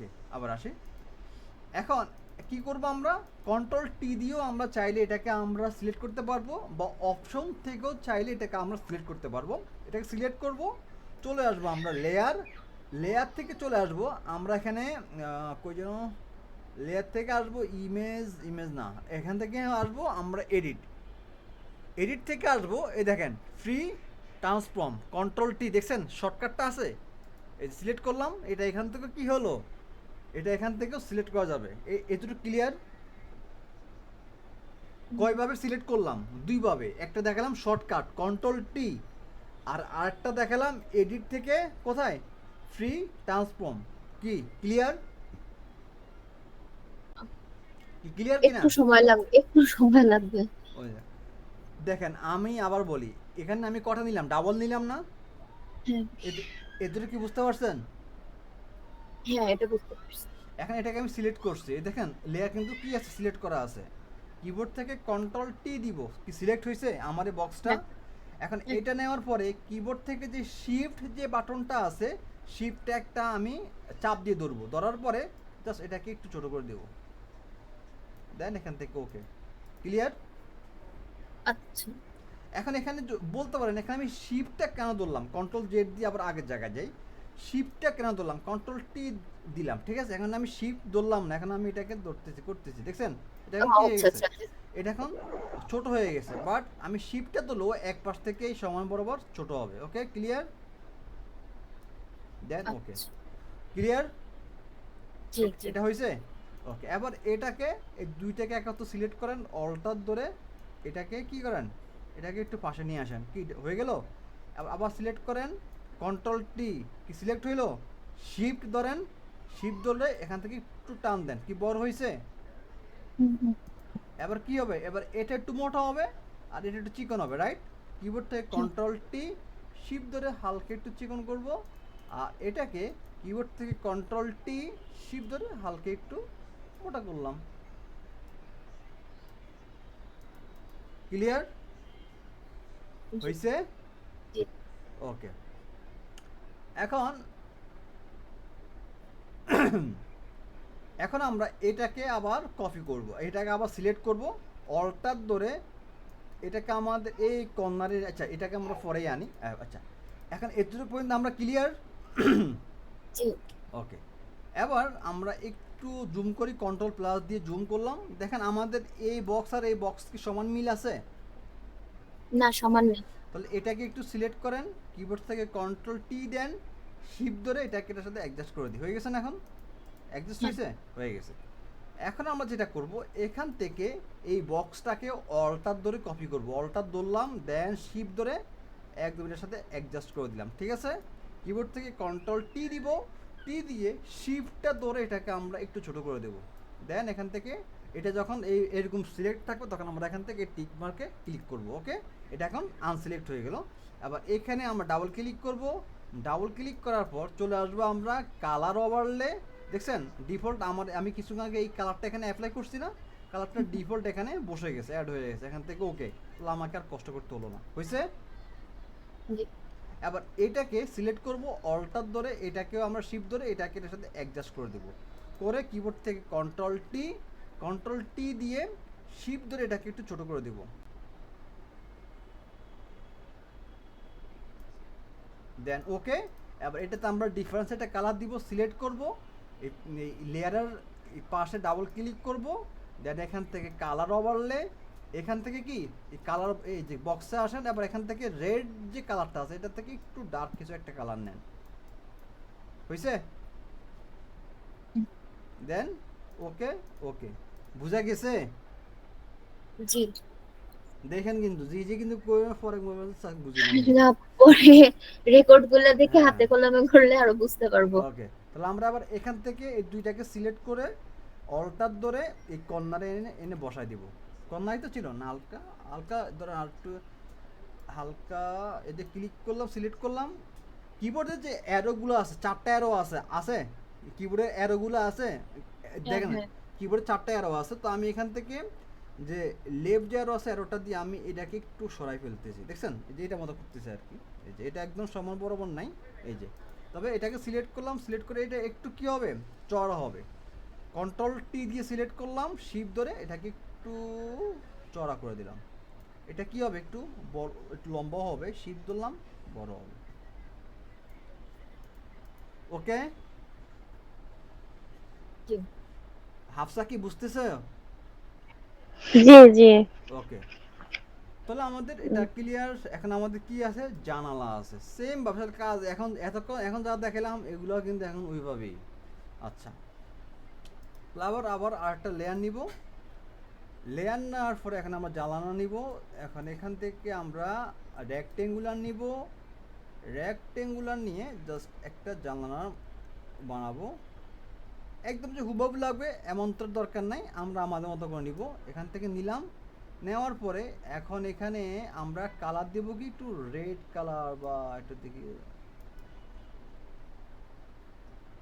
ওকে, আবার আসি। এখন কি করব আমরা? কন্ট্রোল টি দিয়েও আমরা চাইলে এটাকে আমরা সিলেক্ট করতে পারব বা অপশন থেকেও চাইলে এটাকে আমরা সিলেক্ট করতে পারব। এটাকে সিলেক্ট করব, চলে আসব আমরা লেয়ার লেয়ার থেকে চলে আসব আমরা এখানে কই যেন? লেয়ার থেকে আসব ইমেজ ইমেজ না, এখান থেকে আসব আমরা এডিট এডিট থেকে আসব, এই দেখেন ফ্রি ট্রান্সফর্ম কন্ট্রোল টি দেখছেন? শর্টকাটটা আছে? এই সিলেক্ট করলাম, এটা এখান থেকে কি হলো? এটা এখান থেকেও সিলেক্ট করা যাবে। এতটুকু ক্লিয়ার কয়ভাবে সিলেক্ট করলাম? দুইভাবে। একটা দেখালাম শর্টকাট কন্ট্রোল টি আর আরেকটা দেখালাম এডিট থেকে কোথায়? ফ্রি ট্রান্সফর্ম কি ক্লিয়ার ক্লিয়ার কিনা? একটু সময় লাগবে একটু সময় লাগবে। দেখেন আমি আবার বলি এখানে আমি কটা নিলাম? ডাবল নিলাম না? হ্যাঁ। এদের কি বুঝতে পারছেন? হ্যাঁ এটা বুঝতে পারছি। এখন এটাকে আমি সিলেক্ট করছি। দেখেন লেয়ার কিন্তু কি আছে? সিলেক্ট করা আছে। কিবোর্ড থেকে কন্ট্রোল টি দিব। কি সিলেক্ট হয়েছে আমার এই বক্সটা। এখন এটা নেওয়ার পরে কিবোর্ড থেকে যে শিফট যে বাটনটা আছে শিফট একটা আমি চাপ দিয়ে ধরবো। ধরার পরে জাস্ট এটাকে একটু ছোট করে দেবো। দেন এখান থেকে ওকে ক্লিয়ার আচ্ছা। এখন এখানে বলতে পারেন এখানে আমি শিফটটা কেন ধরলাম? কন্ট্রোল জেড দিয়ে আবার আগের জায়গায় যাই। শিফটটা কেন ধরলাম? কন্ট্রোল টি দিলাম ঠিক আছে? এখন আমি শিফট ধরলাম না এখন আমি এটাকে ধরতেছি করতেছি দেখছেন? এটা এখন কি হয়ে আচ্ছা গেছে? আচ্ছা এটা এখন ছোট হয়ে গেছে বাট আমি শিফটটা তো লো এক পাশ থেকেই সমান বরাবর ছোট হবে ওকে ক্লিয়ার দেন ওকে আচ্ছা। ক্লিয়ার এটা হয়েছে? ওকে এবার এটাকে এই দুইটাকে একত্র সিলেক্ট করেন অল্টার ধরে এটাকে কি করেন? এটাকে একটু পাশে নিয়ে আসেন কি হয়ে গেল? আবার সিলেক্ট করেন কন্ট্রোল টি কি সিলেক্ট হইল? শিফট ধরেন শিফট ধরলে এখান থেকে একটু টান দেন কি বড় হয়েছে। এবার কি হবে? এবার এটা একটু মোটা হবে আর এটা একটু চিকন হবে রাইট কিবোর্ড থেকে কন্ট্রোল টি শিফট ধরে হালকা একটু চিকন করব আর এটাকে কিবোর্ড থেকে কন্ট্রোল টি শিফট ধরে হালকা একটু মোটা করলাম। ক্লিয়ার হয়েছে ওকে এখন এখন আমরা এটাকে আবার কপি করব। এটাকে আবার সিলেক্ট করব। অল্টার ধরে এটাকে আমাদের এই কর্নারে আচ্ছা এটাকে আমরা পরেই আনি। আচ্ছা এখন এতটুকু পর্যন্ত আমরা ক্লিয়ার জি। ওকে এবার আমরা একটু জুম করি কন্ট্রোল প্লাস দিয়ে জুম করলাম। দেখেন আমাদের এই বক্স আর এই বক্স কি সমান মিল আছে? না সমান নেই তাহলে এটাকে একটু সিলেক্ট করেন কিবোর্ড থেকে কন্ট্রোল টি দেন শিপ ধরে এটাকে এটার সাথে অ্যাডজাস্ট করে দিই। হয়ে গেছে না এখন? অ্যাডজাস্ট হ্যাঁ। হয়েছে হয়ে গেছে। এখন আমরা যেটা করব এখান থেকে এই বক্সটাকে অল্টার ধরে কপি করব। অল্টার ধরলাম দেন শিপ ধরে একদম এটার সাথে অ্যাডজাস্ট করে দিলাম। ঠিক আছে? কিবোর্ড থেকে কন্ট্রোল টি দিব। টি দিয়ে শিফটটা ধরে এটাকে আমরা একটু ছোট করে দেব। দেন এখান থেকে এটা যখন এই এরকম সিলেক্ট থাকবে তখন আমরা এখান থেকে টিক মার্কে ক্লিক করব ওকে এটা এখন আনসিলেক্ট হয়ে গেল। আবার এখানে আমরা ডাবল ক্লিক করব। ডাবল ক্লিক করার পর চলে আসব আমরা কালার ওভারলে দেখছেন? ডিফল্ট আমার আমি কিছুক্ষণ আগে এই কালারটা এখানে অ্যাপ্লাই করছি না। কালারটা ডিফল্ট এখানে বসে গেছে অ্যাড হয়ে গেছে। এখান থেকে ওকে তাহলে আমাকে আর কষ্ট করতে হলো না। হয়েছে? এবার এটাকে সিলেক্ট করব অল্টার ধরে এটাকেও আমরা শিপ ধরে এটাকে এটার সাথে অ্যাডজাস্ট করে দেব। করে কিবোর্ড থেকে কন্ট্রোল টি কন্ট্রোল টি দিয়ে শিপ ধরে এটাকে একটু ছোট করে দেব। দেন ওকে এবার এটাতে আমরা ডিফারেন্স একটা কালার দিব সিলেক্ট করব। এই লেয়ারের পাশে ডাবল ক্লিক করব। দেন এখান থেকে কালার ওভারলে এখান থেকে কি? এই কালার এই যে বক্সে আসেন আবার এখান থেকে রেড যে কালারটা আছে এটা থেকে একটু ডার্ক কিছু একটা কালার নেন। হয়েছে দেন ওকে ওকে বুঝা গেছে? জি। দেখেন কিন্তু জি জি কিন্তু পরে বুঝি না। পরে রেকর্ডগুলো দেখে হ্যাঁ। হাতে কলমে করলে আরও বুঝতে পারব। ওকে তাহলে আমরা আবার এখান থেকে এই দুইটাকে সিলেক্ট করে অল্টার ধরে এই কর্নারে এনে এনে বসাই দিব। কর্নারই তো ছিল না হালকা হালকা ধরেন হালকা এতে ক্লিক করলাম সিলেক্ট করলাম। কিবোর্ডে যে অ্যারোগুলো আছে চারটা অ্যারো আছে আছে? কিবোর্ডে অ্যারোগুলো আছে? দেখেন হ্যাঁ। কিবোর্ডে চারটা অ্যারো আছে তো আমি এখান থেকে যে লেফট যে আছে অ্যারোটা দিয়ে আমি এটাকে একটু সরাই ফেলতেছি। দেখছেন? এই যে এটা মতো করতেছে আর কি। এই যে এটা একদম সমান বরাবর নাই। এই যে। তবে এটাকে সিলেক্ট করলাম সিলেক্ট করে এটা একটু কি হবে? চড়া হবে। কন্ট্রোল টি দিয়ে সিলেক্ট করলাম শিপ ধরে এটাকে একটু চড়া করে দিলাম। এটা কি হবে? একটু বড় একটু লম্বা হবে। শিপ ধরলাম বড় হবে। ওকে হাফসা কি বুঝতেছে? জি জি। ওকে। তাহলে আমাদের এটা ক্লিয়ার এখন আমাদের কি আছে? জানালা আছে। সেম ব্যবসার কাজ। এখন এতক্ষণ, এখন যা দেখালাম, এগুলো কিন্তু এখন ওইভাবেই। আচ্ছা। আবার আবার আরেকটা লেয়ার নিব। লেয়ার নেওয়ার পরে এখন আমরা জ্বালানো নিব। এখন এখান থেকে আমরা রেক্টেঙ্গুলার নিব। রেক্টেঙ্গুলার নিয়ে জাস্ট একটা জানালা বানাবো। একদম যে হুবহু লাগবে, এমন তো দরকার নাই, আমরা আমাদের মতো করে নিব। এখান থেকে নিলাম। নেওয়ার পরে এখন এখানে আমরা কালার দেব কি একটু রেড কালার বা একটু দেখি।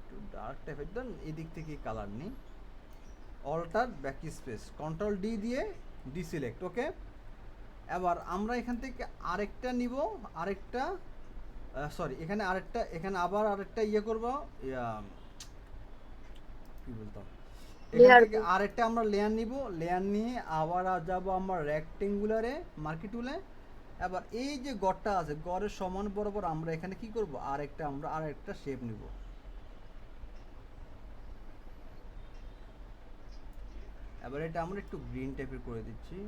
একটু ডার্ক টাইপের দেন এদিক থেকে কালার নিই। Alter back space control D দিয়ে ডিসিলেক্ট ওকে এবার আমরা এখান থেকে আরেকটা নিব, আরেকটা সরি এখানে আরেকটা, এখানে আবার আরেকটা ইয়ে করব কি বলতাম? এখান থেকে আরেকটা আমরা লেয়ার নিব। লেয়ার নিয়ে আবার যাব আমরা রেক্টেঙ্গুলারে মার্কেট টুলে এবার এই যে গড়টা আছে গড়ের সমান বরাবর আমরা এখানে কি করব? আরেকটা আমরা আরেকটা শেপ নিব। এবার এটা আমরা একটু গ্রিন টাইপের করে দিচ্ছি।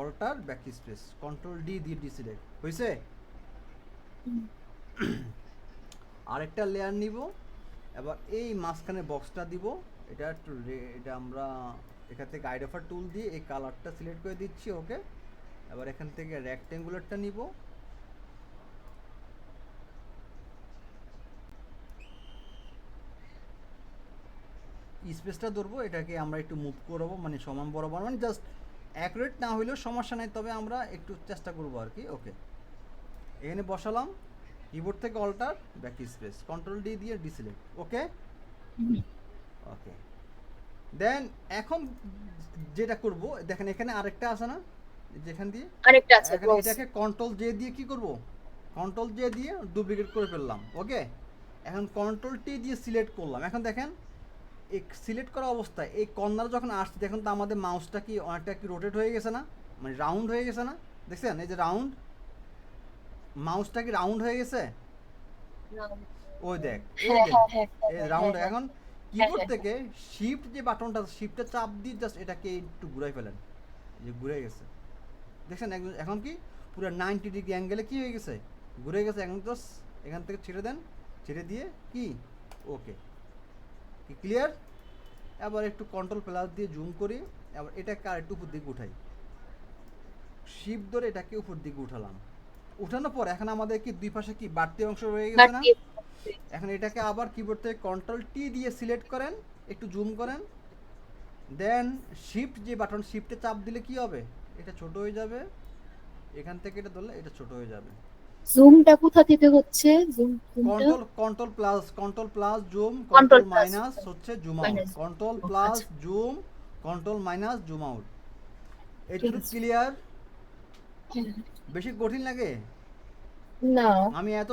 Alter back space control D দিয়ে ডিসিলেক্ট হয়েছে। আরেকটা লেয়ার নিব। এবার এই মাঝখানে বক্সটা দিব। এটা একটু এটা আমরা এখান থেকে আইডেফার টুল দিয়ে এই কালারটা সিলেক্ট করে দিচ্ছি ওকে এবার এখান থেকে রেক্টেঙ্গুলারটা নিব। স্পেসটা ধরবো, এটাকে আমরা একটু মুভ করব মানে সমান বরাবর মানে জাস্ট অ্যাকুরেট না হইলেও সমস্যা নাই, তবে আমরা একটু চেষ্টা করব আর কি ওকে এখানে বসালাম। কিবোর্ড থেকে alter back space control D দিয়ে ডিসিলেক্ট ওকে ওকে দেন এখন যেটা করব দেখেন এখানে আরেকটা আছে না? যেখান দিয়ে? আরেকটা আছে এখন এটাকে কন্ট্রোল জে দিয়ে কি করব? কন্ট্রোল জে দিয়ে ডুপ্লিকেট করে ফেললাম ওকে এখন কন্ট্রোল টি দিয়ে সিলেক্ট করলাম। এখন দেখেন এই সিলেক্ট করা অবস্থায় এই কর্নার যখন আসছে দেখুন তো আমাদের মাউসটা কি অনেকটা কি রোটেট হয়ে গেছে না? মানে রাউন্ড হয়ে গেছে না? দেখছেন? এই যে রাউন্ড মাউসটা কি রাউন্ড হয়ে গেছে? ওই দেখ হ্যাঁ হ্যাঁ হ্যাঁ হ্যাঁ, রাউন্ড এখন কিবোর্ড। থেকে শিফট যে বাটনটা শিফটে চাপ দিয়ে জাস্ট এটাকে একটু ঘুরাই ফেলেন। যে ঘুরে গেছে। দেখছেন এখন কি পুরো নাইনটি ডিগ্রি অ্যাঙ্গেলে কি হয়ে গেছে? ঘুরে গেছে এখন জাস্ট এখান থেকে ছেড়ে দেন ছেড়ে দিয়ে কি? ওকে কি ক্লিয়ার এবার একটু কন্ট্রোল প্লাস দিয়ে জুম করি এবার এটাকে আর একটু উপর দিকে উঠাই। শিফট ধরে এটাকে উপর দিকে উঠালাম। উঠানোর পর এখন আমাদের কি দুই পাশে কি বাড়তি অংশ রয়ে গেছে না? এখন এটাকে আবার কিবোর্ড থেকে কন্ট্রোল টি দিয়ে সিলেক্ট করেন একটু জুম করেন। দেন শিফট যে বাটন শিফটে চাপ দিলে কি হবে? এটা ছোট হয়ে যাবে। এখান থেকে এটা ধরলে এটা ছোট হয়ে যাবে। জুমটা কোথা থেকে হচ্ছে? Zoom control control plus control plus zoom control minus হচ্ছে zoom out control plus. Zoom control minus zoom out আছে। ক্লিয়ার। বেশি কঠিন লাগে? না। আমি এত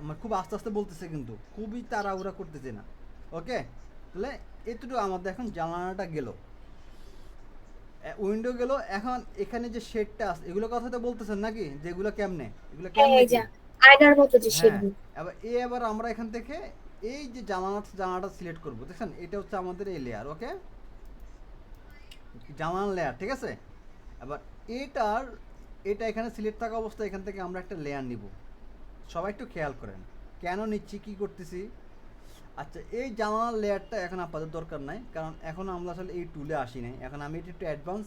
আমার খুব আস্তে আস্তে বলতেছে কিন্তু খুবই তাড়াহুড়া করতেছে না। ওকে? তাহলে এতটুকু আমাদের এখন জানালাটা গেল। উইন্ডো গেল এখন এখানে যে শেডটা আছে এগুলো কথা তো বলতেছেন নাকি? যেগুলো কেমনে? এগুলো হ্যাঁ কেমনে আয়নার মতো যে হ্যাঁ সেগুলো এবার এ এবার আমরা এখান থেকে এই যে জানালা জানালাটা সিলেক্ট করব দেখছেন? এটা হচ্ছে আমাদের এই লেয়ার ওকে? জানালা লেয়ার ঠিক আছে? এবার এটার এটা এখানে সিলেক্ট থাকা অবস্থায় এখান থেকে আমরা একটা লেয়ার নিব। সবাই একটু খেয়াল করেন কেন নিচ্ছি কি করতেছি? আচ্ছা এই জানালার লেয়ারটা এখন আপাতত দরকার নাই কারণ এখন আমরা আসলে এই টুলে আসি নাই। এখন আমি এটা একটু অ্যাডভান্স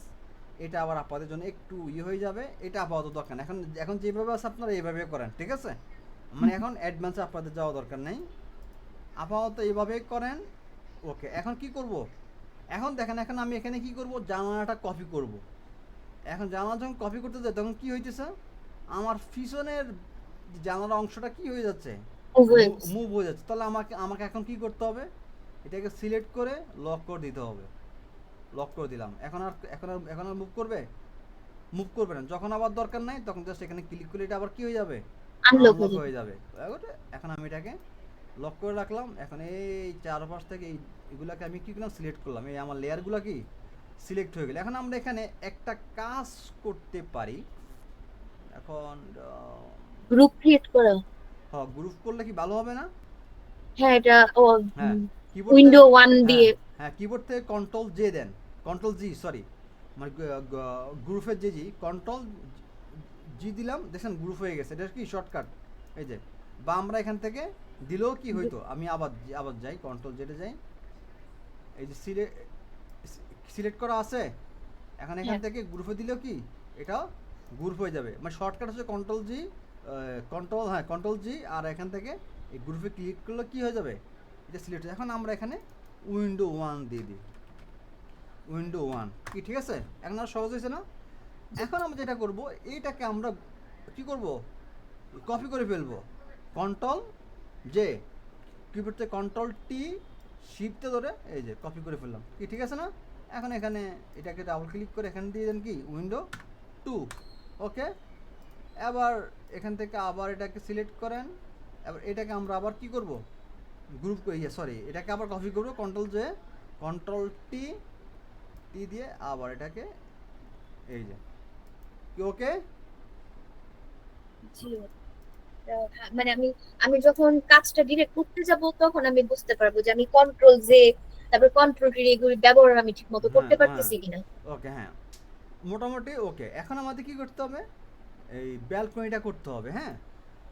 এটা আবার আপাততের জন্য একটু ইয়ে হয়ে যাবে এটা আপাতত দরকার এখন এখন যেভাবে আছে আপনারা এইভাবে করেন ঠিক আছে? মানে এখন অ্যাডভান্সে আপনাদের যাওয়া দরকার নেই। আপাতত এইভাবেই করেন ওকে এখন কি করব? এখন দেখেন এখন আমি এখানে কি করব? জানালাটা কপি করব। এখন জানালা যখন কপি করতে যাই তখন কি হইতেছে? আমার পিছনের জানালার অংশটা কি হয়ে যাচ্ছে। মুভ হয়ে যাচ্ছে। তাহলে আমাকে আমাকে এখন কি করতে হবে? এটাকে সিলেক্ট করে লক করে দিতে হবে। লক করে দিলাম। এখন আর এখন আর এখন আর মুভ করবে? মুভ করবে না। যখন আবার দরকার নাই তখন জাস্ট এখানে ক্লিক করলে এটা আবার কি হয়ে যাবে? Unlock হয়ে যাবে। এখন আমি এটাকে লক করে রাখলাম। এখন এই চারপাশ থেকে এইগুলাকে আমি কি করলাম? সিলেক্ট করলাম। এই আমার লেয়ারগুলো কি? সিলেক্ট হয়ে গেল। এখন আমরা এখানে একটা কাজ করতে পারি। এখন গ্রুপ ক্রিয়েট করা। হ্যাঁ গ্রুপ করলে কি ভালো হবে না? হ্যাঁ এটা ও হ্যাঁ কিবোর্ড উইন্ডো ওয়ান দিয়ে। হ্যাঁ কিবোর্ড থেকে কন্ট্রোল জে দেন। কন্ট্রোল জি সরি মানে গ্রুপের যে জি কন্ট্রোল জি দিলাম দেখেন গ্রুপ হয়ে গেছে। এটা কি শর্টকাট এই যে বা আমরা এখান থেকে দিলেও কি হইতো? আমি আবার আবার যাই কন্ট্রোল জেটে যাই। এই যে সিলেক্ট সিলেক্ট করা আছে? এখন এখান। থেকে গ্রুপে দিলেও কি? এটা গ্রুপ হয়ে যাবে। মানে শর্টকাট হচ্ছে কন্ট্রোল জি কন্ট্রোল হ্যাঁ কন্ট্রোল জি আর এখান থেকে এই গ্রুপে ক্লিক করলে কি হয়ে যাবে? এটা সিলেক্ট এখন আমরা এখানে উইন্ডো ওয়ান দিয়ে দিই। উইন্ডো ওয়ান কি ঠিক আছে? এখন আর সহজ হয়েছে না? এখন আমরা যেটা করব এইটাকে আমরা কি করব? কপি করে ফেলব। কন্ট্রোল জে কিবোর্ড থেকে কন্ট্রোল টি শিফটে ধরে এই যে কপি করে ফেললাম। কি ঠিক আছে না? এখন এখানে এটাকে ডাবল ক্লিক করে এখানে দিয়ে দেন কি? উইন্ডো টু ওকে এবার এখান থেকে আবার এটাকে সিলেক্ট করেন। এবার এটাকে আমরা আবার কি করব? গ্রুপ ইয়ে সরি এটাকে আবার কপি করব। Control J control T T দিয়ে আবার এটাকে এই যে। কি ওকে জি। আহ, মানে আমি আমি যখন কাজটা ডিরেক্ট করতে যাব তখন আমি বুঝতে পারব যে আমি কন্ট্রোল যে তারপর কন্ট্রোল টি এগুলি ব্যবহার আমি ঠিকমতো করতে হ্যাঁ, পারতেছি কিনা। ওকে হ্যাঁ। মোটামুটি ওকে এখন আমাদের কি করতে হবে? এই ব্যালকনিটা করতে হবে হ্যাঁ?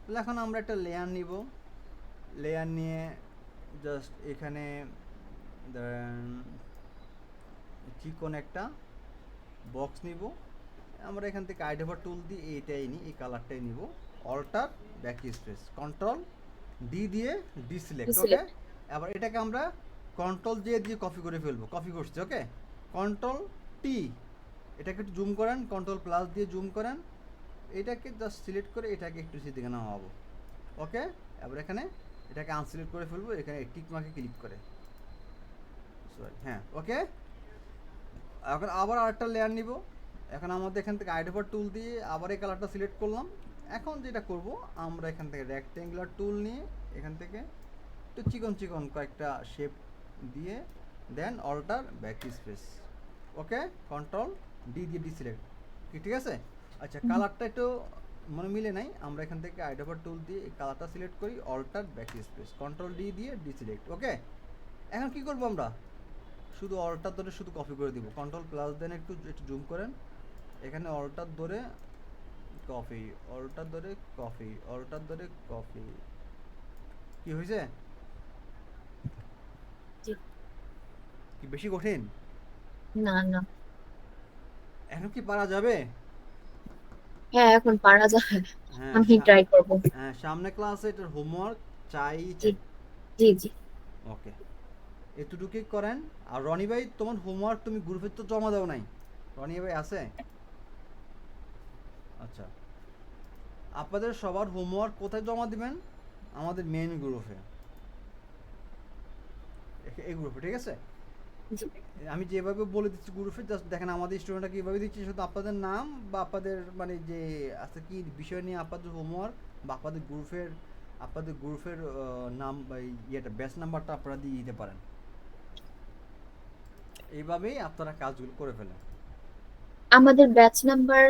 তাহলে এখন আমরা একটা লেয়ার নিব। লেয়ার নিয়ে জাস্ট এখানে ধরেন চিকন একটা বক্স নিব। আমরা এখান থেকে আইডেভার টুল দিয়ে এইটাই নিই এই কালারটাই নিব। Alter back space control D দিয়ে ডিসিলেক্ট ওকে. এবার এটাকে আমরা কন্ট্রোল দিয়ে দিয়ে কপি করে ফেলব। কপি করছি ওকে কন্ট্রোল টি এটাকে একটু জুম করেন কন্ট্রোল প্লাস দিয়ে জুম করেন। এটাকে জাস্ট সিলেক্ট করে এটাকে একটু সেদিকে নামাবো ওকে এবার এখানে এটাকে আনসিলেক্ট করে ফেলব, এখানে টিক মার্কে ক্লিক করে। সরি হ্যাঁ ওকে এখন আবার আরেকটা লেয়ার নিব। এখন আমাদের এখান থেকে আইডোভার টুল দিয়ে আবার এই কালারটা সিলেক্ট করলাম। এখন যেটা করব, আমরা এখান থেকে রেক্টেঙ্গুলার টুল নিয়ে এখান থেকে একটু চিকন চিকন কয়েকটা শেপ দিয়ে then alter back space okay control D দিয়ে ডিসিলেক্ট কি ঠিক আছে? আচ্ছা কালারটা একটু মনে মিলে নাই। আমরা এখান থেকে আইডোভার টুল দিয়ে এই কালারটা সিলেক্ট করি alter back space control D দিয়ে ডিসিলেক্ট ওকে এখন কি করব আমরা? শুধু অল্টার ধরে শুধু কপি করে দিব। কন্ট্রোল প্লাস দেন একটু একটু জুম করেন। এখানে অল্টার ধরে কফি অল্টার ধরে কফি অল্টার ধরে কফি কি হয়েছে জি। কি বেশি কঠিন? না না। এখন কি পারা যাবে? হ্যাঁ এখন পারা যায় হ্যাঁ আমি ট্রাই করব। হ্যাঁ সামনে ক্লাসে এটার হোমওয়ার্ক চাই জি। জি জি। ওকে। এতটুকুই করেন। আর রনি ভাই তোমার হোমওয়ার্ক তুমি গ্রুপে তো জমা দাও নাই। রনি ভাই আছে? আচ্ছা। আপনাদের সবার হোমওয়ার্ক কোথায় জমা দিবেন? আমাদের মেন গ্রুপে এই গ্রুপে ঠিক আছে? আমি যেভাবে বলে দিচ্ছি গ্রুপে জাস্ট দেখেন আমাদের স্টুডেন্টরা কীভাবে দিচ্ছি শুধু আপনাদের নাম বা আপনাদের মানে যে আছে কি বিষয় নিয়ে আপনাদের হোমওয়ার্ক বা আপনাদের গ্রুপের আপনাদের গ্রুপের নাম বা ইয়েটা ব্যাচ নাম্বারটা আপনারা দিয়ে দিতে পারেন। এইভাবেই আপনারা কাজগুলো করে ফেলেন। আমাদের ব্যাচ নাম্বার